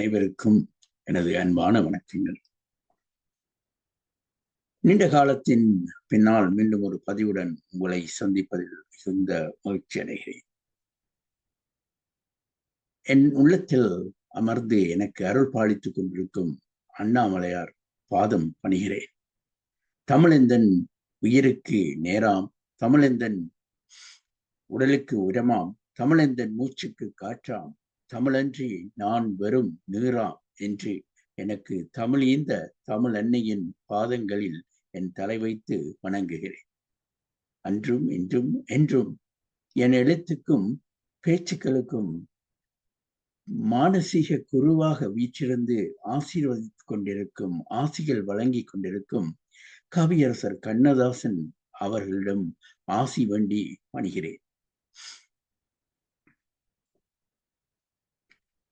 அனைவருக்கும் எனது அன்பான வணக்கங்கள். நீண்ட காலத்தின் பின்னால் மீண்டும் ஒரு பதிவுடன் உங்களை சந்திப்பதில் மிகுந்த மகிழ்ச்சி அடைகிறேன். என் உள்ளத்தில் அமர்ந்து எனக்கு அருள் பாலித்துக் கொண்டிருக்கும் அண்ணாமலையார் பாதம் பணிகிறேன். தமிழெந்தன் உயிருக்கு நேராம் தமிழெந்தன் உடலுக்கு உரமாம் தமிழெந்தன் மூச்சுக்கு காற்றாம் தமிழன்றி நான் வெறும் நீராம் என்று எனக்கு தமிழ் இந்த தமிழ் அன்னையின் பாதங்களில் என் தலை வைத்து வணங்குகிறேன். அன்றும் இன்றும் என்றும் என் எழுத்துக்கும் பேச்சுக்களுக்கும் மானசீக குருவாக வீற்றிருந்து ஆசீர்வதித்துக் கொண்டிருக்கும் ஆசிகள் வழங்கி கொண்டிருக்கும் கவியரசர் கண்ணதாசன் அவர்களிடம் ஆசி வண்டி பணிகிறேன்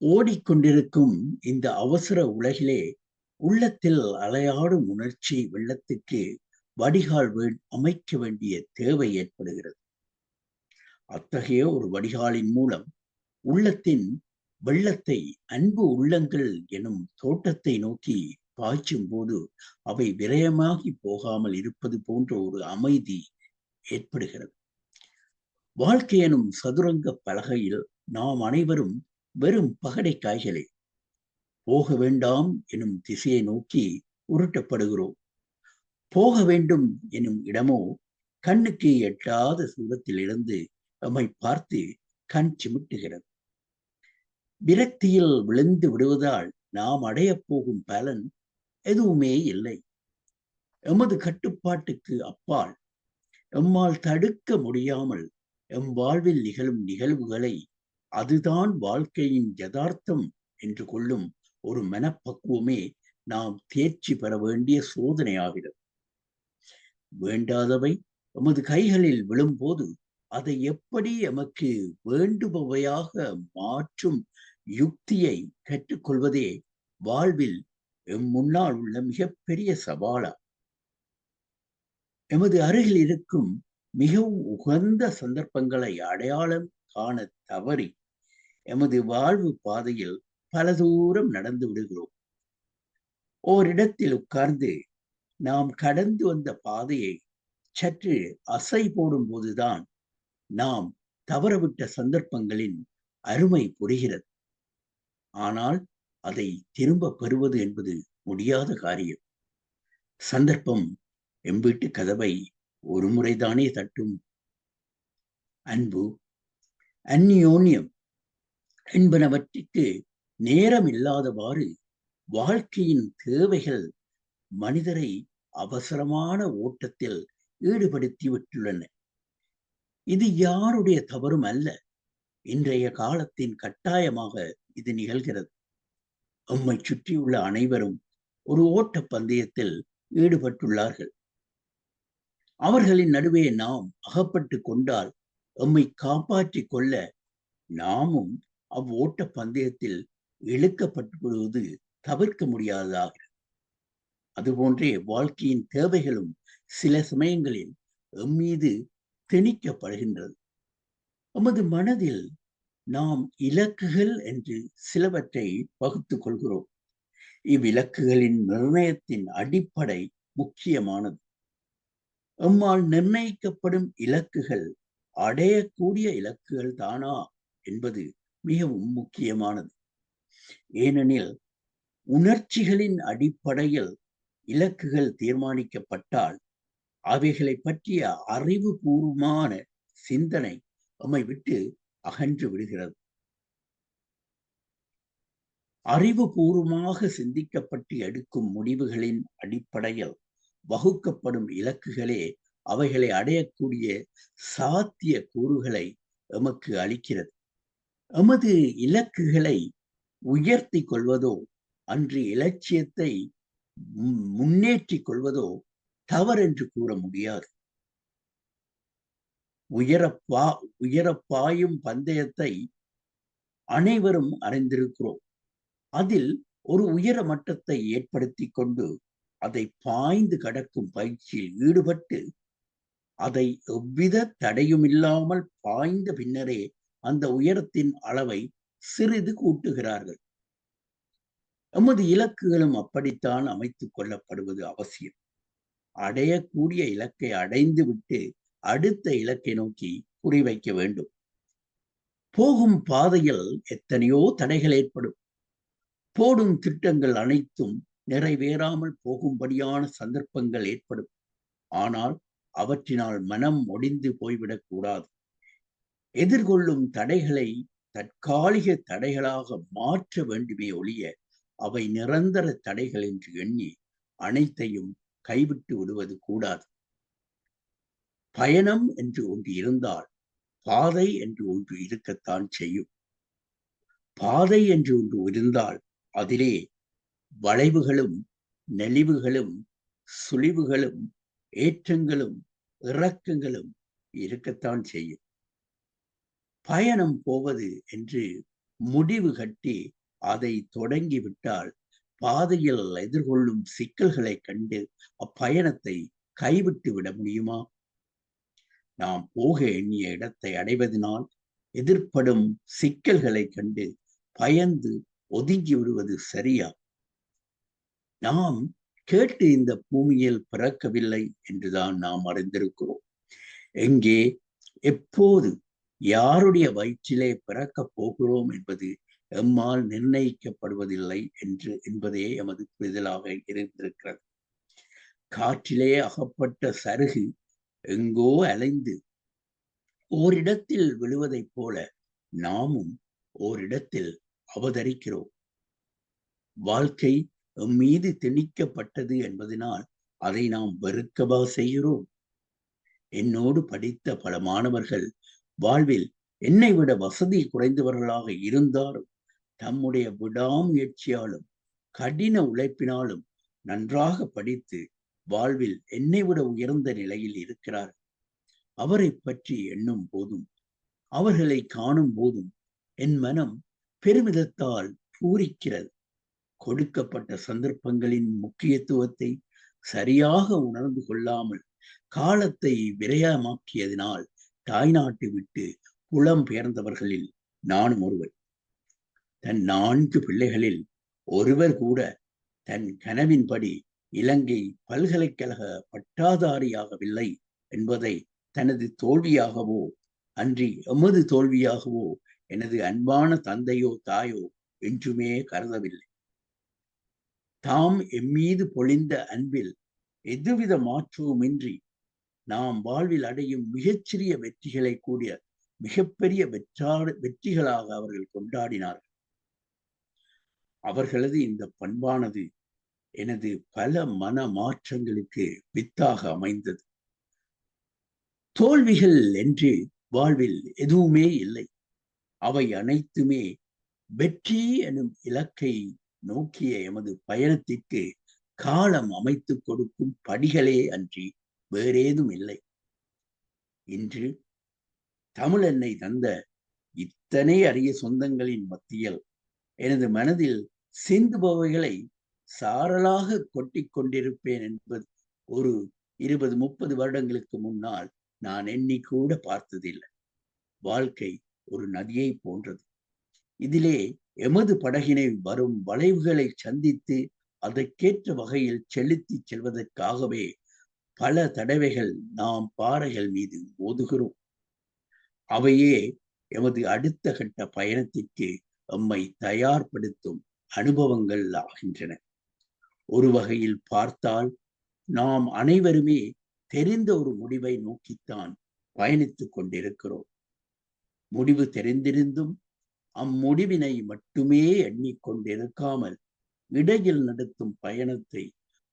ஓடிக்கொண்டிருக்கும் இந்த அவசர உலகிலே உள்ளத்தில் அலையாடும் உணர்ச்சி வெள்ளத்துக்கு வடிகால் அமைக்க வேண்டிய தேவை ஏற்படுகிறது. அத்தகைய ஒரு வடிகாலின் மூலம் உள்ளத்தின் வெள்ளத்தை அன்பு உள்ளங்கள் எனும் தோட்டத்தை நோக்கி பாய்ச்சும் போது அவை விரயமாகி போகாமல் இருப்பது போன்ற ஒரு அமைதி ஏற்படுகிறது. வாழ்க்கை எனும் சதுரங்க பலகையில் நாம் அனைவரும் வெறும் பகடை காய்களே போக வேண்டாம் எனும் திசையை நோக்கி உருட்டப்படுகிறோம். போக வேண்டும் எனும் இடமோ கண்ணுக்கு எட்டாத தூரத்தில் இருந்து நம்மை பார்த்து கண் சிமிட்டுகிறது. விரக்தியில் விழுந்து விடுவதால் நாம் அடையப் போகும் பலன் எதுவுமே இல்லை. எமது கட்டுப்பாட்டுக்கு அப்பால் எம்மால் தடுக்க முடியாமல் எம் வாழ்வில் நிகழும் நிகழ்வுகளை அதுதான் வாழ்க்கையின் யதார்த்தம் என்று கொள்ளும் ஒரு மனப்பக்குவமே நாம் தேர்ச்சி பெற வேண்டிய சோதனையாகிறது. வேண்டாதவை எமது கைகளில் விழும்போது அதை எப்படி எமக்கு வேண்டுபவையாக மாற்றும் யுக்தியை கற்றுக்கொள்வதே வாழ்வில் எம் முன்னால் உள்ள மிகப்பெரிய சவாலா. எமது அருகில் இருக்கும் மிகவும் உகந்த சந்தர்ப்பங்களை அடையாளம் காண தவறி எமது வாழ்வு பாதையில் பல தூரம் நடந்து விடுகிறோம். ஓரிடத்தில் உட்கார்ந்து நாம் கடந்து வந்த பாதையை சற்று அசை போடும் போதுதான் நாம் தவறவிட்ட சந்தர்ப்பங்களின் அருமை புரிகிறது. ஆனால் அதை திரும்ப பெறுவது என்பது முடியாத காரியம். சந்தர்ப்பம் எம்பிட்டு கதவை ஒரு முறைதானே தட்டும். அன்பு அந்நியோன்யம் என்பனவற்றிற்கு நேரம் இல்லாதவாறு வாழ்க்கையின் தேவைகள் மனிதரை அவசரமான ஓட்டத்தில் ஈடுபடுத்தி விட்டுள்ளன இது யாருடைய தவறும் அல்ல. இன்றைய காலத்தின் கட்டாயமாக இது நிகழ்கிறது. உம்மை சுற்றியுள்ள அனைவரும் ஒரு ஓட்ட பந்தயத்தில் ஈடுபட்டுள்ளார்கள். அவர்களின் நடுவே நாம் அகப்பட்டு கொண்டால் எம்மை காப்பாற்றிக் கொள்ள நாமும் அவ்வோட்ட பந்தயத்தில் இழுக்கப்பட்டுவிடுவது தவிர்க்க முடியாததாக அதுபோன்றே வாழ்க்கையின் தேவைகளும் சில சமயங்களில் எம்மீது திணிக்கப்படுகின்றது. நமது மனதில் நாம் இலக்குகள் என்று சிலவற்றை வகுத்து கொள்கிறோம். இவ்விலக்குகளின் நிர்ணயத்தின் அடிப்படை முக்கியமானது. எம்மால் நிர்ணயிக்கப்படும் இலக்குகள் அடையக்கூடிய இலக்குகள் தானா என்பது மிகவும் முக்கியமானது. ஏனெனில் உணர்ச்சிகளின் அடிப்படையில் இலக்குகள் தீர்மானிக்கப்பட்டால் அவைகளை பற்றிய அறிவுபூர்வமான சிந்தனை நம்மை விட்டு அகன்று விடுகிறது. அறிவுபூர்வமாக சிந்திக்கப்பட்டு எடுக்கும் முடிவுகளின் அடிப்படையில் வகுக்கப்படும் இலக்குகளே அவைகளை அடையக்கூடிய சாத்திய கூறுகளை எமக்கு அளிக்கிறது. எமது இலக்குகளை உயர்த்தி கொள்வதோ அன்று இலட்சியத்தை முன்னேற்றிக் கொள்வதோ என்று கூற முடியாது. உயரப்பா உயரப்பாயும் பந்தயத்தை அனைவரும் அறிந்திருக்கிறோம். அதில் ஒரு உயர மட்டத்தை ஏற்படுத்தி கொண்டு அதை பாய்ந்து கடக்கும் பயிற்சியில் ஈடுபட்டு அதை எவ்வித தடையும் இல்லாமல் பாய்ந்த பின்னரே அந்த உயரத்தின் அளவை சிறிது கூட்டுகிறார்கள். எமது இலக்குகளும் அப்படித்தான் அமைத்துக் கொள்ளப்படுவது அவசியம். அடையக்கூடிய இலக்கை அடைந்து விட்டு அடுத்த இலக்கை நோக்கி குறிவைக்க வேண்டும். போகும் பாதையில் எத்தனையோ தடைகள் ஏற்படும். போடும் திட்டங்கள் அனைத்தும் நிறைவேறாமல் போகும்படியான சந்தர்ப்பங்கள் ஏற்படும். ஆனால் அவற்றினால் மனம் ஒடிந்து போய்விடக் கூடாது எதிர்கொள்ளும் தடைகளை தற்காலிக தடைகளாக மாற்ற வேண்டுமே ஒழிய அவை நிரந்தர தடைகள் என்று எண்ணி அனைத்தையும் கைவிட்டு விடுவது கூடாது. பயணம் என்று ஒன்று இருந்தால் பாதை என்று ஒன்று இருக்கத்தான் செய்யும். பாதை என்று ஒன்று இருந்தால் அதிலே வளைவுகளும் நெளிவுகளும் சுழிவுகளும் ஏற்றங்களும் இறக்கங்களும் இருக்கத்தான் செய்யும். பயணம் போவது என்று முடிவு கட்டி அதை தொடங்கிவிட்டால் பாதையில் எதிர்கொள்ளும் சிக்கல்களை கண்டு அப்பயணத்தை கைவிட்டு விட முடியுமா? நாம் போக எண்ணிய இடத்தை அடைவதனால் எதிர்ப்படும் சிக்கல்களை கண்டு பயந்து ஒதுங்கி விடுவது சரியா? நாம் கேட்டு இந்த பூமியில் பிறக்கவில்லை என்றுதான் நாம் அறிந்திருக்கிறோம். எங்கே? எப்போது? யாருடைய வயிற்றிலே பிறக்கப் போகிறோம் என்பது எம்மால் நிர்ணயிக்கப்படுவதில்லை என்று என்பதே எமது புரிதலாக இருந்திருக்கிறது. காற்றிலே அகப்பட்ட சருகு எங்கோ அலைந்து ஓரிடத்தில் விழுவதைப் போல நாமும் ஓரிடத்தில் அவதரிக்கிறோம். வாழ்க்கை மீது திணிக்கப்பட்டது என்பதனால் அதை நாம் வெறுக்கவா செய்கிறோம்? என்னோடு படித்த பல மாணவர்கள் வாழ்வில் என்னை விட வசதி குறைந்தவர்களாக இருந்தாலும் தம்முடைய விடாமுயற்சியாலும் கடின உழைப்பினாலும் நன்றாக படித்து வாழ்வில் என்னை விட உயர்ந்த நிலையில் இருக்கிறார். அவரை பற்றி எண்ணும் போதும் அவர்களை காணும் போதும் என் மனம் பெருமிதத்தால் பூரிக்கிறது. கொடுக்கப்பட்ட சந்தர்ப்பங்களின் முக்கியத்துவத்தை சரியாக உணர்ந்து கொள்ளாமல் காலத்தை விரயமாக்கியதினால் தாய்நாட்டு விட்டு புலம் பெயர்ந்தவர்களில் நானும் ஒருவர் தன் நான்கு பிள்ளைகளில் ஒருவர் கூட தன் கனவின்படி இலங்கை பல்கலைக்கழக பட்டாதாரியாகவில்லை என்பதை தனது தோல்வியாகவோ அன்றி எமது தோல்வியாகவோ எனது அன்பான தந்தையோ தாயோ என்றுமே கருதவில்லை. தாம் எம்மீது பொழிந்த அன்பில் எதுவித மாற்றவுமின்றி நாம் வாழ்வில் அடையும் மிகச்சிறிய வெற்றிகளை கூடிய மிகப்பெரிய வெற்றா வெற்றிகளாக அவர்கள் கொண்டாடினார்கள். அவர்களது இந்த பண்பானது எனது பல மன மாற்றங்களுக்கு வித்தாக அமைந்தது. தோல்விகள் என்று வாழ்வில் எதுவுமே இல்லை. அவை அனைத்துமே வெற்றி எனும் இலக்கை நோக்கிய எமது பயணத்திற்கு காலம் அமைத்து கொடுக்கும் படிகளே அன்றி வேறேதும் இல்லை. இன்று தமிழ் என்னை தந்த இத்தனை அரிய சொந்தங்களின் மத்தியில் எனது மனதில் சிந்துபவைகளை சாரலாக கொட்டி கொண்டிருப்பேன் என்பது ஒரு இருபது முப்பது வருடங்களுக்கு முன்னால் நான் எண்ணிக்கூட பார்த்ததில்லை. வாழ்க்கை ஒரு நதியை போன்றது. இதிலே எமது படகினை வரும் வளைவுகளை சந்தித்து அதற்கேற்ற வகையில் செலுத்தி செல்வதற்காகவே பல தடவைகள் நாம் பாறைகள் மீது மோதுகிறோம். அவையே எமது அடுத்த கட்ட பயணத்திற்கு எம்மை தயார்படுத்தும் அனுபவங்கள் ஆகின்றன. ஒரு வகையில் பார்த்தால் நாம் அனைவருமே தெரிந்த ஒரு முடிவை நோக்கித்தான் பயணித்துக் கொண்டிருக்கிறோம். முடிவு தெரிந்திருந்தும் அம்முடிவினை மட்டுமே எண்ணிக்கொண்டிருக்காமல் இடையில் நடத்தும் பயணத்தை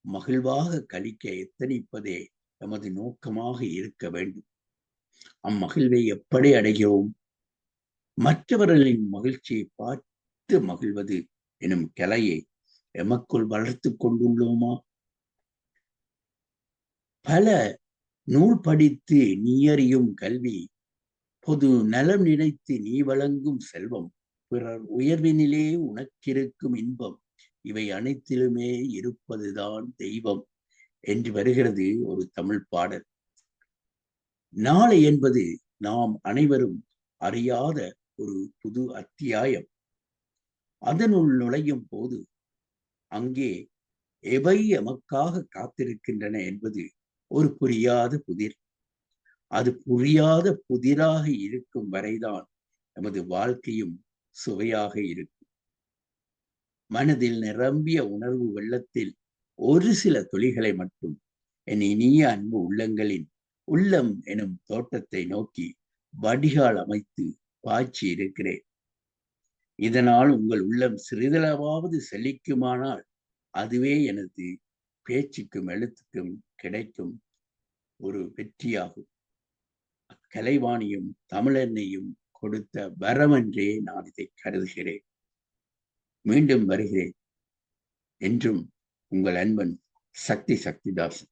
மகிழ்வாக கழிக்க எத்தனிப்பதே நமது நோக்கமாக இருக்க வேண்டும். அம்மகிழ்வை எப்படி அடைகிறோம்? மற்றவர்களின் மகிழ்ச்சியை பார்த்து மகிழ்வது எனும் கலையை எமக்குள் வளர்த்து கொண்டுள்ளோமா? பல நூல் படித்து நீ அறியும் கல்வி பொது நலம் நினைத்து நீ வழங்கும் செல்வம் பிறர் உயர்வினிலே உனக்கிருக்கும் இன்பம் இவை அனைத்திலுமே இருப்பதுதான் தெய்வம் என்று வருகிறது ஒரு தமிழ் பாடல். நாளை என்பது நாம் அனைவரும் அறியாத ஒரு புது அத்தியாயம். அதனுள் நுழையும் போது அங்கே எவை எமக்காக காத்திருக்கின்றன என்பது ஒரு புரியாத புதிர். அது புரியாத புதிராக இருக்கும் வரைதான் நமது வாழ்க்கையும் சுவையாக இருக்கும். மனதில் நிரம்பிய உணர்வு வெள்ளத்தில் ஒரு சில துளிகளை மட்டும் என் இனிய அன்பு உள்ளங்களின் உள்ளம் எனும் தோட்டத்தை நோக்கி வடிகால் அமைத்து பாய்ச்சி இருக்கிறேன். இதனால் உங்கள் உள்ளம் சிறிதளவாவது செழிக்குமானால் அதுவே எனது பேச்சுக்கும் எழுத்துக்கும் கிடைக்கும் ஒரு வெற்றியாகும். கலைவாணியும் தமிழனையும் கொடுத்த வரமென்றே நான் இதை கருதுகிறேன். மீண்டும் வருகிறேன் என்றும் உங்கள் அன்பன் சக்தி சக்திதாசன்